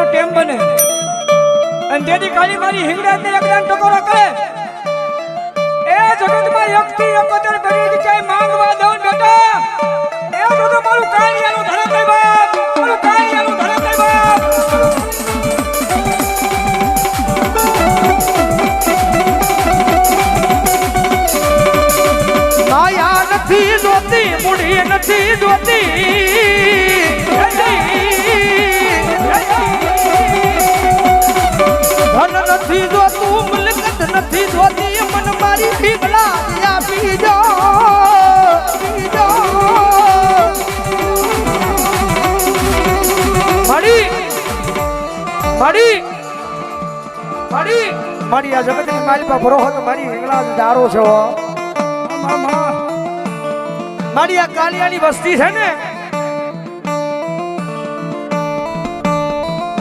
બને ટેમ બને. અને તેથી ખાલી મારી હિંગળાજને એકદમ ટકોરો કરે. એ જગતમાં એકથી એકોતેર કરી જગ્યાએ માંગવા દઉં બેટા. એ બધું મારું કાળિયાનું ધરમ નહીં બાપ. મારું કાળિયાનું ધરમ નહીં બાપ. નથી જોતી, મૂડી નથી જોતી. જગતની મારી તો દારો છે વસ્તી છે ને.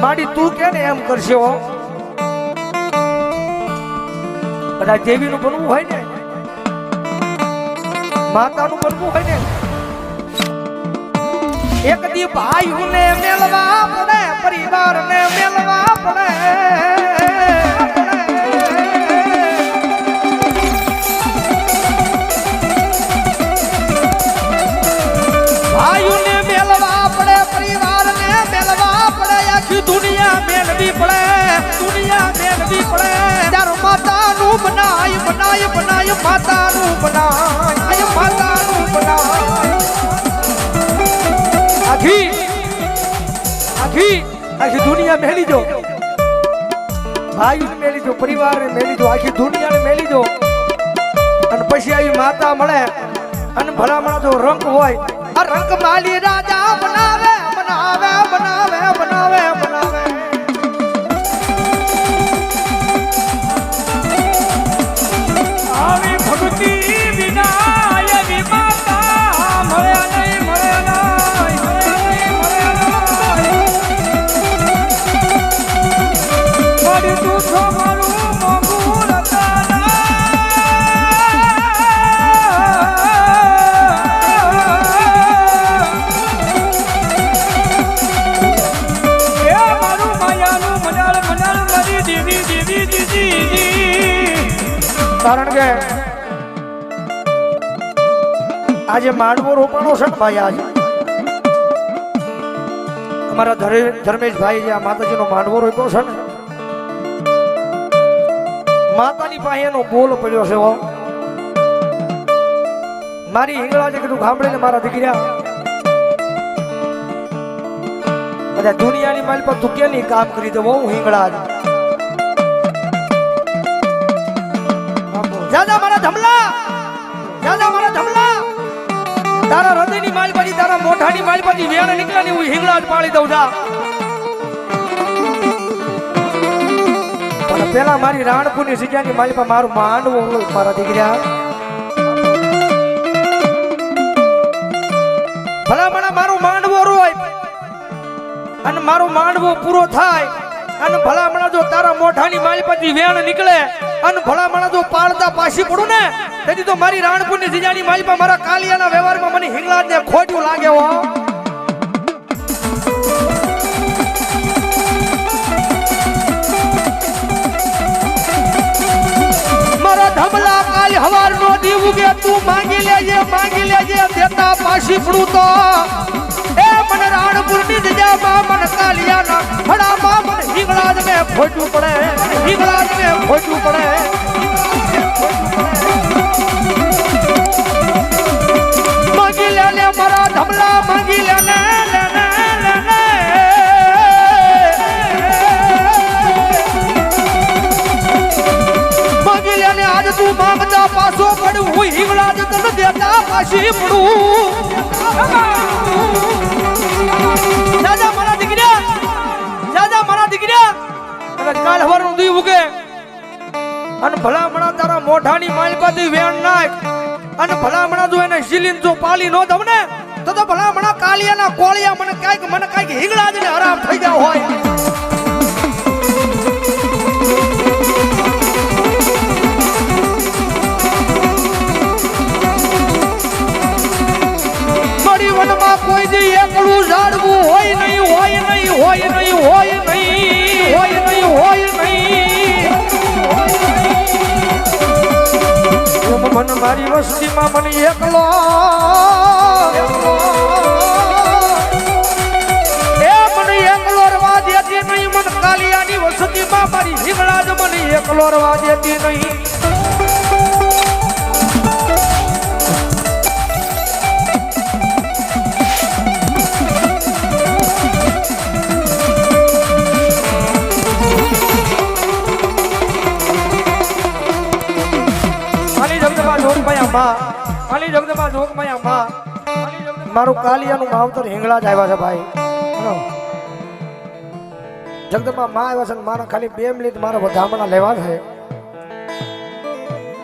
મારી તું કે ને બનવું હોય ને. માતાનું બનવું હોય ને. એક દી ભાઈઓને મેળવા પડે, પરિવારને મેળવા પડે. દુનિયા મેળવી પડે, દુનિયા મેળવી પડે. તાર માતાનું બનાય બનાય બનાય, માતાનું બનાય માતાનું બનાય. આખી આખી આખી દુનિયા મેળી જો. ભાઈઓને મેલી જો પરિવારને મેળી જો, આખી દુનિયાને મેળી જો. અને પછી આવી માતા મળે. અને ભલામણ જો રંગ હોય. આ રંગ માલી રાજા કારણ કે આજે માંડવો રોપાણો છે ને ભાઈ આજે. અમારા ધરે- ધર્મેશભાઈ જે આ માતાજીનો માંડવો રોપ્યો છે ને, માતાની પાસે એનો બોલ પડ્યો છે મારી હિંગળાજે કીધું ગામડે મારા દીકરા. બધા દુનિયાની માલ પર તું કેની કામ કરી દે હું હિંગળાજ દાદા મારા ધમલા! દાદા મારા ધમલા! તારા હૃદયની માલપાટી તારા મોઢાની પછી વેણ નીકળ્યાની હું હિંગળા જ પાડી દઉં, જા. પણ પેલા મારી રાણપુરની જગ્યાની માલપા મારું માંડવું હોય મારા દીકરા. ભલામણા મારું માંડવો રોય. અને મારો માંડવો પૂરો થાય. અને ભલામણા જો તારા મોઢાની પછી વેણ નીકળે અને ભલામણા જો પાળતા પાછી પડું ને, તેથી તો મારી રાણપુરની જીજાની માલપા મારા કાલિયાના વ્યવહારમાં મને હિંગલાજને ખોટું લાગે હો. મારા ધમલા કાલ હવાર નો દીવું કે તું માંગી લેજે માંગી લેજે, દેતા પાછી પડું તો. મને રાણપુરની જગ્યામાં મને કાલિયાના ફળામાં મને હિંગળાજ ને ખોટું પડે હિંગળાજ ને ખોટું પડે. માગી લે લે મારા ધમલા, માગી લે લે લે લે લે લે. માંગી લે ને આજ તું માંગતા પાછો પડું, હું હિંગળાજ તને દેતા પાછી પડું. કાલ હવારનું દી ઉગે. અને ભલામણા તારા મોઢાની માલપાથી વેણ નાખ. અને ભલામણા જો એને શિલિન જો પાલી નો દઉં ને, તો તો ભલામણા કાલિયાના કોળિયા મને કાંઈક મને કાંઈક હિંગળા જ ને હરામ થઈ ગયા હોય. કોઈ દી એકલું ઝાડવું હોય નહીં હોય નહીં, હોય મન મારી વસ્તીમાં મને એકલો. એ મને એકલો રવા દેતી નહીં કાલિયાની વસતીમાં મારી હિંગળા જ મને એકલો રવા દેતી નહીં. આલી જગદંબા જોગમાયા આલી મારું કાલિયાનું માવતર હિંગળા જ આવ્યા છે ભાઈ. જગદંબા માં આવ્યા છે મારા ખાલી બે મિનિટ મારા વધામણા લેવા છે.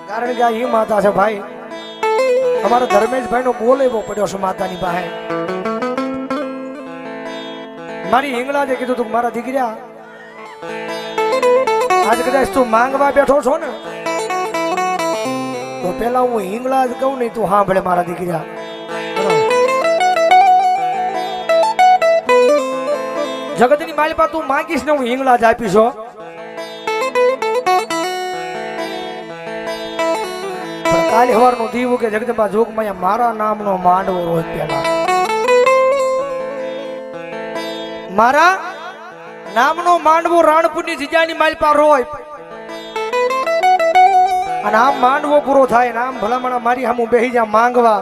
કારણ કે આ એ માતા છે ભાઈ. અમારા ધર્મેશભાઈ નો બોલ એવો પડ્યો છે માતાની પાસે. મારી હિંગળા જે કીધું તું મારા દીકરા આજ કદાચ તું માંગવા બેઠો છો ને તો પેલા હું હિંગળા જ કહું નહીં તું સાંભળે મારા દીકરા. જગતની માલિપા તું માંગીશ ને હું હિંગળા જ આપીશ કાલે પણ નું દીવું કે જગદંબા જોગમાયા મારા નામનો માંડવો રોજ પેલા. મારા નામનો માંડવો રાણપુરની જીજાની માલિપા રોય અને આમ માંડવો પૂરો થાય ને આમ ભલામણા મારી હામું બેહી જા માંગવા.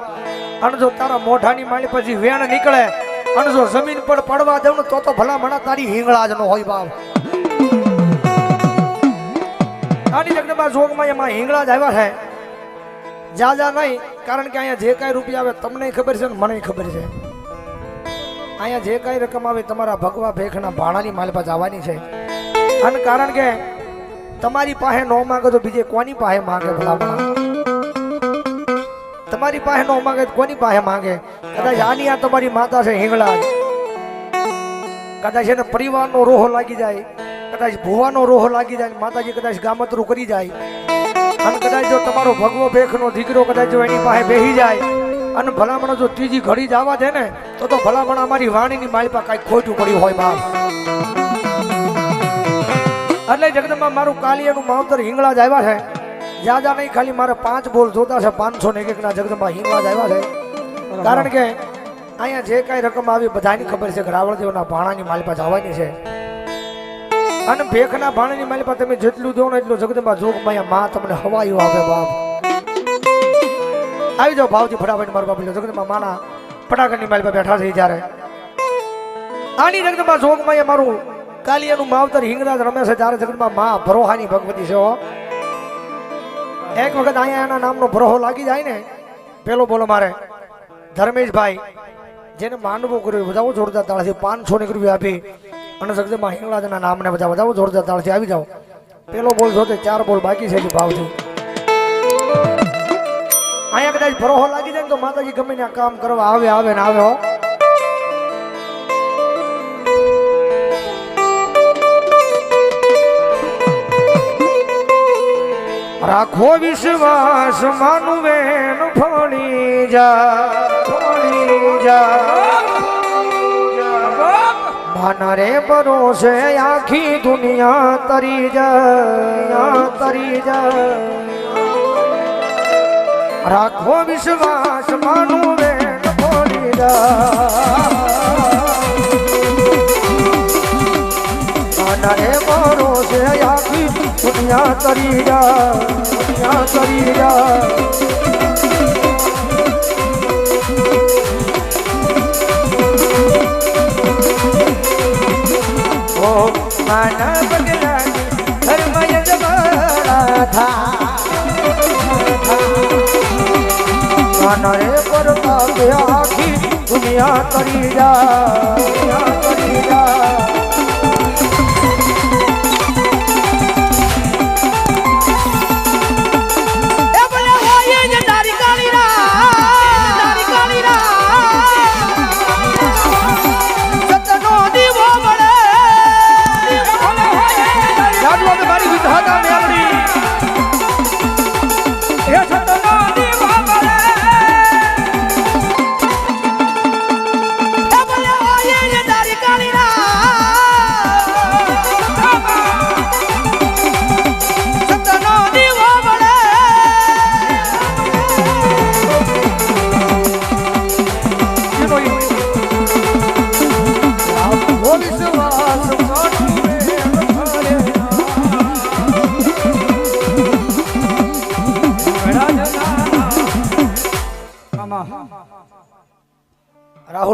અને જો તારા મોઢાની માળી પછી વેણ નીકળે, અને જો જમીન પર પડવા દઉં ને તો તો ભલામણા તારી હિંગળા જ નો હોય બાપ. આની જગદંબા જોગમાં એમાં હિંગળા જ આવ્યા છે. જા જા નહીં, કારણ કે અહીંયા જે કાંઈ રૂપિયા આવે તમને ખબર છે ને મને ખબર છે. અહીંયા જે કાંઈ રકમ આવે તમારા ભગવા ભેખના ભાણાની માલપા જવાની છે. અને કારણ કે તમારી પાસે ન માંગે તો બીજે કોની પાસે માંગે ભલામણા? તમારી પાસે ન માંગે કોની પાસે માંગે? કદાચ આની આ તમારી માતા છે હિંગળા કદાચ એને પરિવારનો રોહો લાગી જાય. કદાચ ભુવાનો રોહો લાગી જાય માતાજી કદાચ ગામતરું કરી જાય. અને કદાચ જો તમારો ભગવો ભેખનો દીકરો કદાચ જો એની પાસે બેસી જાય અને ભલામણ જો ત્રીજી ઘડી જ આવા દે ને, તો તો ભલામણ અમારી વાણીની માલપા કાંઈક ખોટું પડ્યું હોય બાપ. એટલે જગદંબા મારું કાલિયાનું માવતર હિંગળા જ આવ્યા છે. જ્યાં નહીં ખાલી મારે પાંચ બોલ જોતા છે પાંચસો ને એક ના જગદંબા હિંગળા જ આવ્યા છે. કારણ કે અહીંયા જે કાંઈ રકમ આવી બધાની ખબર છે કે રાવણદેવના ભાણાની માલિપા જવાની છે. અને ભેખના ભાણાની માલિપા તમે જેટલું દો ને એટલું જગદંબા જોગમાં માં તમને હવાયું આવે બાપ. આવી જાઓ ભાવજી ફટાફટ મારું બાપ જગદંબા માના ફટાકડની માલિપા બેઠા છે જ્યારે. આની જગદંબા જોગમાં મારું કાલિયાનું માવતર હિંગરાજ રમે છે ત્યારે જગદંબા મા ભરોહાની ભગવતી છે એક વખત અહીંયા એના નામનો ભરોહો લાગી જાય ને, પેલો બોલો મારે, ધર્મેશભાઈ, જેને માંડવો કર્યો બધાઓ જોરદાર તાળથી, પાંચસો ની રૂપિયા આપી અને જગતમાં હિંગળાજના નામને બધા બધાઓ જોરદાર તાળથી આવી જાઓ. પેલો બોલ જોતે, ચાર બોલ બાકી છે ભાવથી. અહીંયા કદાચ ભરોહો લાગી જાય ને તો માતાજી ગમે કામ કરવા આવે આવે ને આવે હો. રાખો વિશ્વાસ માનું બેન ફોણી જા ફોણી જા. માન રે ભરોસે આખી દુનિયા તરી જા તરી જા. રાખો વિશ્વાસ માનું બેન ફોણી જા. માન રે તરી જાય દુનિયા તરી જાય ઓ માનવ બગલાની ધર્મય થા કાનરે પર આખી દુનિયા કરી જા કરી જા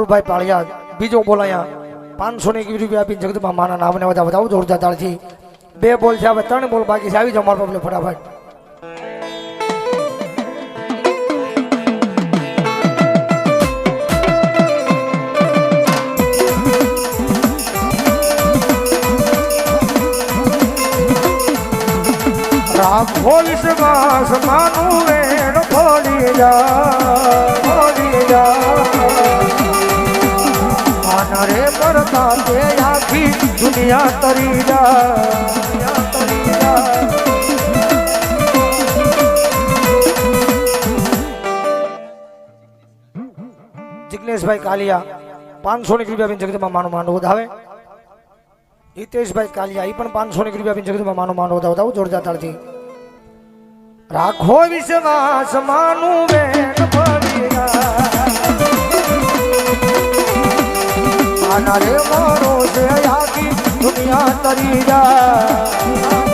બાબુભાઈ પાળિયા, બીજો બોલાયા. પાંચસો ને એકવીસ રૂપિયા આપીને જગદંબા માના નામને બધા બધા જોરદાર તાળથી બે બોલ છે, હવે ત્રણ બોલ બાકી છે. આવી જાઓ મારા બાપલે ફટાફટ. રાખો વિશ્વાસ માનું વેણ ખોલી જા. દુનિયા તરી જા. જિગ્નેશભાઈ કાલિયા, પાંચસો ની રૂપિયા બિન જગદંબા માનો માનો વધાવે. હિતેશભાઈ કાલિયા એ પણ પાંચસો ની રૂપિયા બિન જગદંબા માનો માનો વધાવો જોરદાર તાળથી રાખો વિશ્વાસ, માનું ફળિયા રે મારો છે દુનિયા તરી જા